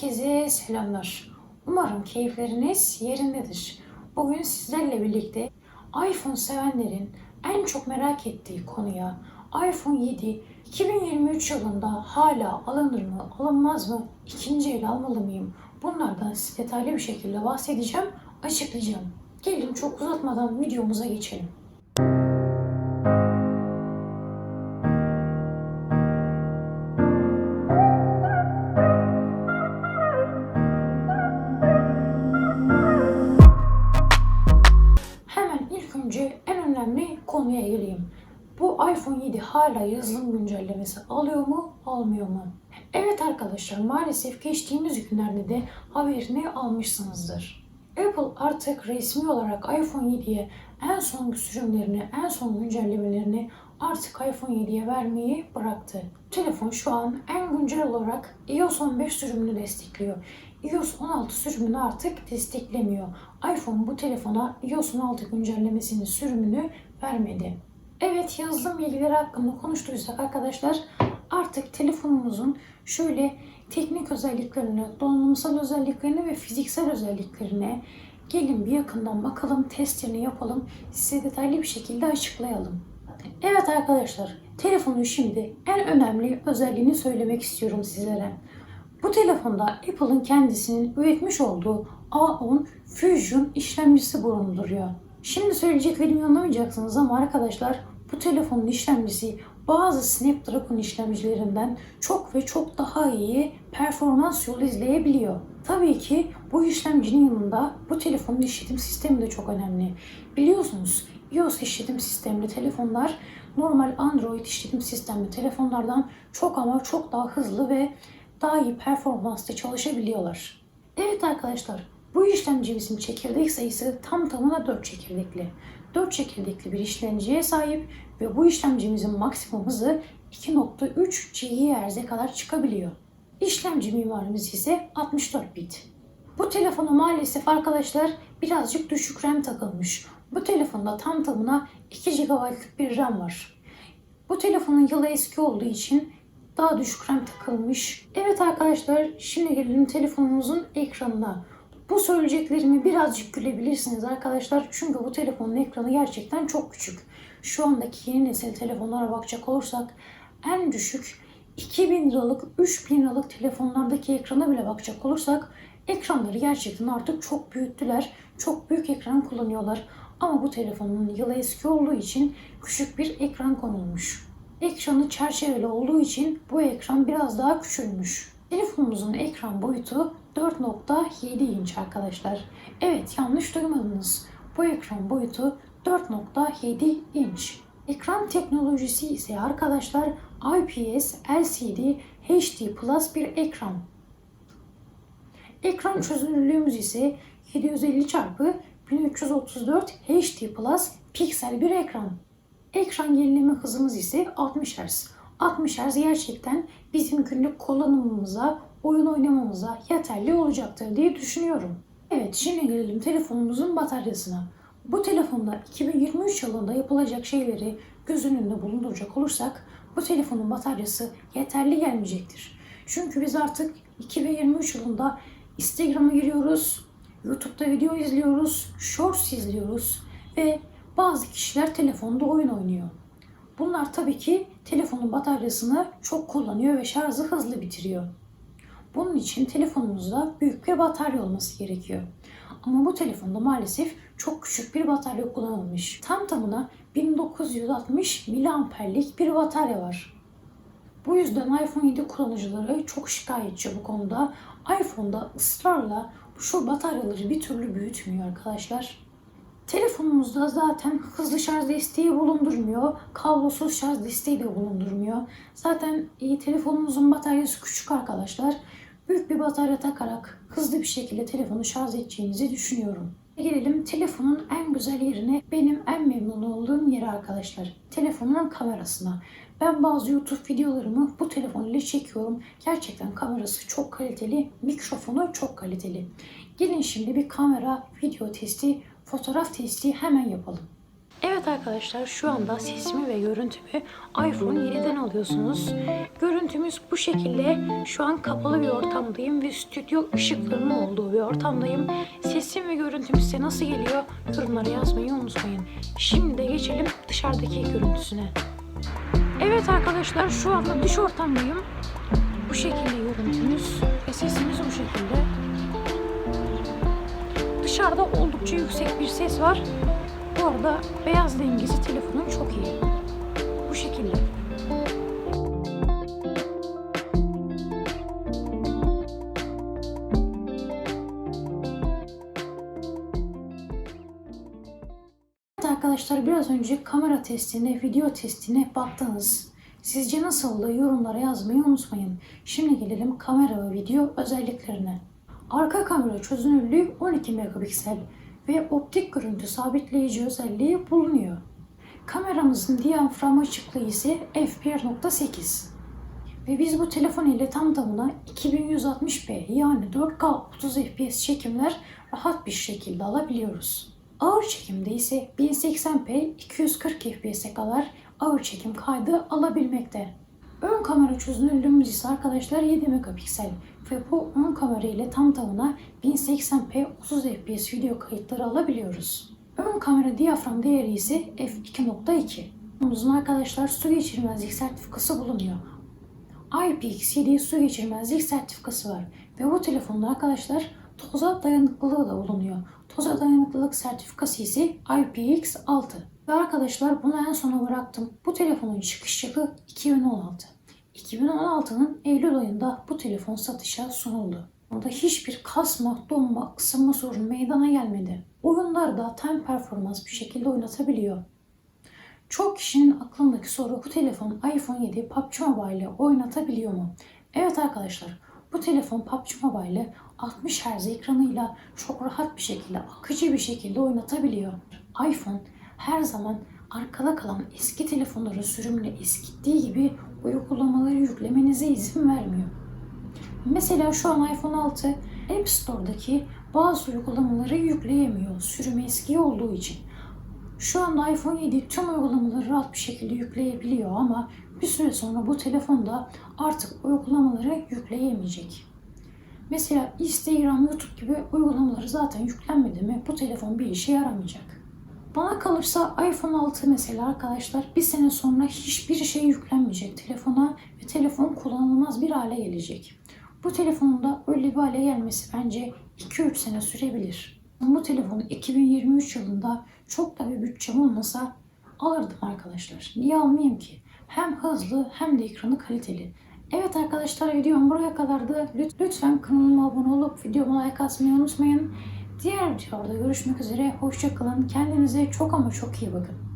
Herkese selamlar. Umarım keyifleriniz yerindedir. Bugün sizlerle birlikte iPhone sevenlerin en çok merak ettiği konuya iPhone 7 2023 yılında hala alınır mı, alınmaz mı, ikinci el almalı mıyım? Bunlardan size detaylı bir şekilde bahsedeceğim, açıklayacağım. Gelin çok uzatmadan videomuza geçelim. 7 hala yazılım güncellemesi alıyor mu, almıyor mu? Evet arkadaşlar maalesef geçtiğimiz günlerde de haberini almışsınızdır. Apple artık resmi olarak iPhone 7'ye en son sürümlerini, en son güncellemelerini artık iPhone 7'ye vermeyi bıraktı. Telefon şu an en güncel olarak iOS 15 sürümünü destekliyor. iOS 16 sürümünü artık desteklemiyor. iPhone bu telefona iOS 16 güncellemesinin sürümünü vermedi. Evet yazılım bilgileri hakkında konuştuysak arkadaşlar artık telefonumuzun şöyle teknik özelliklerini, donanımsal özelliklerini ve fiziksel özelliklerine gelin bir yakından bakalım, testlerini yapalım, size detaylı bir şekilde açıklayalım. Evet arkadaşlar, telefonun şimdi en önemli özelliğini söylemek istiyorum sizlere. Bu telefonda Apple'ın kendisinin üretmiş olduğu A10 Fusion işlemcisi bulunduruyor. Şimdi söyleyeceklerimi anlamayacaksınız ama arkadaşlar bu telefonun işlemcisi bazı Snapdragon işlemcilerinden çok ve çok daha iyi performans yolu izleyebiliyor. Tabii ki bu işlemcinin yanında bu telefonun işletim sistemi de çok önemli. Biliyorsunuz iOS işletim sistemli telefonlar normal Android işletim sistemli telefonlardan çok ama çok daha hızlı ve daha iyi performansla çalışabiliyorlar. Evet arkadaşlar bu işlemcimizin çekirdek sayısı tam tamına 4 çekirdekli. 4 çekirdekli bir işlemciye sahip ve bu işlemcimizin maksimum hızı 2.3 GHz'e kadar çıkabiliyor. İşlemci mimarimiz ise 64 bit. Bu telefona maalesef arkadaşlar birazcık düşük RAM takılmış. Bu telefonda tam tamına 2 GB'lık bir RAM var. Bu telefonun yılı eski olduğu için daha düşük RAM takılmış. Evet arkadaşlar şimdi gelelim telefonumuzun ekranına. Bu söyleyeceklerimi birazcık gülebilirsiniz arkadaşlar. Çünkü bu telefonun ekranı gerçekten çok küçük. Şu andaki yeni nesil telefonlara bakacak olursak en düşük 2000 liralık, 3000 liralık telefonlardaki ekrana bile bakacak olursak ekranları gerçekten artık çok büyüttüler. Çok büyük ekran kullanıyorlar. Ama bu telefonun yılı eski olduğu için küçük bir ekran konulmuş. Ekranı çerçeveli olduğu için bu ekran biraz daha küçülmüş. Telefonumuzun ekran boyutu 4.7 inç arkadaşlar. Evet yanlış duymadınız. Bu ekran boyutu 4.7 inç. Ekran teknolojisi ise arkadaşlar IPS LCD HD Plus bir ekran. Ekran çözünürlüğümüz ise 750 x 1334 HD Plus piksel bir ekran. Ekran yenileme hızımız ise 60 Hz. 60 Hz gerçekten bizim günlük kullanımımıza, oyun oynamamıza yeterli olacaktır diye düşünüyorum. Evet şimdi gelelim telefonumuzun bataryasına. Bu telefonda 2023 yılında yapılacak şeyleri göz önünde bulunduracak olursak bu telefonun bataryası yeterli gelmeyecektir. Çünkü biz artık 2023 yılında Instagram'a giriyoruz, YouTube'da video izliyoruz, Shorts izliyoruz ve bazı kişiler telefonda oyun oynuyor. Bunlar tabii ki telefonun bataryasını çok kullanıyor ve şarjı hızlı bitiriyor. Bunun için telefonumuzda büyük bir batarya olması gerekiyor. Ama bu telefonda maalesef çok küçük bir batarya kullanılmış. Tam tamına 1960 miliamperlik bir batarya var. Bu yüzden iPhone 7 kullanıcıları çok şikayetçi bu konuda. iPhone'da ısrarla şu bataryaları bir türlü büyütmüyor arkadaşlar. Telefonumuzda zaten hızlı şarj desteği bulundurmuyor. Kablosuz şarj desteği de bulundurmuyor. Zaten e, telefonumuzun bataryası küçük arkadaşlar. Büyük bir batarya takarak hızlı bir şekilde telefonu şarj edeceğinizi düşünüyorum. Gelelim telefonun en güzel yerine benim en memnun olduğum yere arkadaşlar. Telefonun kamerasına. Ben bazı YouTube videolarımı bu telefon ile çekiyorum. Gerçekten kamerası çok kaliteli, mikrofonu çok kaliteli. Gelin şimdi bir kamera video testi, fotoğraf testi hemen yapalım. Evet arkadaşlar şu anda sesimi ve görüntümü iPhone 7'den alıyorsunuz. Görüntümüz bu şekilde. Şu an kapalı bir ortamdayım ve stüdyo ışıklarının olduğu bir ortamdayım. Sesim ve görüntüm size nasıl geliyor? Yorumlara yazmayı unutmayın. Şimdi de geçelim dışarıdaki görüntüsüne. Evet arkadaşlar şu anda dış ortamdayım. Bu şekilde görüntümüz ve sesimiz bu şekilde. Dışarıda oldukça yüksek bir ses var. Bu arada beyaz dengesi telefonun çok iyi. Bu şekilde. Arkadaşlar biraz önce kamera testine, video testine baktınız. Sizce nasıldı? Yorumlara yazmayı unutmayın. Şimdi gelelim kamera ve video özelliklerine. Arka kamera çözünürlüğü 12 megapiksel ve optik görüntü sabitleyici özelliği bulunuyor. Kameramızın diyafram açıklığı ise f1.8. Ve biz bu telefon ile tam tamına 2160p yani 4K 30 fps çekimler rahat bir şekilde alabiliyoruz. Ağır çekimde ise 1080p 240 fps'e kadar ağır çekim kaydı alabilmekte. Ön kamera çözünürlüğümüz ise arkadaşlar 7 megapiksel ve bu ön kamera ile tam tamına 1080p 30 fps video kayıtları alabiliyoruz. Ön kamera diyafram değeri ise f2.2. Bunun arkadaşlar su geçirmezlik sertifikası bulunuyor. IPX7 su geçirmezlik sertifikası var ve bu telefonda arkadaşlar toza dayanıklılığı da bulunuyor. Toza dayanıklılık sertifikası ise IPX6. Ve arkadaşlar bunu en sona bıraktım. Bu telefonun çıkış yılı 2016. 2016'nın Eylül ayında bu telefon satışa sunuldu. Onda hiçbir kasma, donma, ısınma sorunu meydana gelmedi. Oyunlarda tam performans bir şekilde oynatabiliyor. Çok kişinin aklındaki soru bu telefon iPhone 7 PUBG Mobile ile oynatabiliyor mu? Evet arkadaşlar bu telefon PUBG Mobile ile 60 Hz ekranıyla çok rahat bir şekilde, akıcı bir şekilde oynatabiliyor. iPhone her zaman arkada kalan eski telefonların sürümünü eskittiği gibi uygulamaları yüklemenize izin vermiyor. Mesela şu an iPhone 6 App Store'daki bazı uygulamaları yükleyemiyor sürümü eski olduğu için. Şu anda iPhone 7 tüm uygulamaları rahat bir şekilde yükleyebiliyor ama bir süre sonra bu telefonda artık uygulamaları yükleyemeyecek. Mesela Instagram, YouTube gibi uygulamaları zaten yüklenmedi mi bu telefon bir işe yaramayacak. Bana kalırsa iPhone 6 mesela arkadaşlar bir sene sonra hiçbir şey yüklenmeyecek telefona ve telefon kullanılmaz bir hale gelecek. Bu telefonun da öyle bir hale gelmesi bence 2-3 sene sürebilir. Bu telefonu 2023 yılında çok da bir bütçem olmasa alırdım arkadaşlar. Niye almayayım ki? Hem hızlı hem de ekranı kaliteli. Evet arkadaşlar videom buraya kadardı. Lütfen kanalıma abone olup videoma like atmayı unutmayın. Diğer videolarda görüşmek üzere. Hoşçakalın. Kendinize çok ama çok iyi bakın.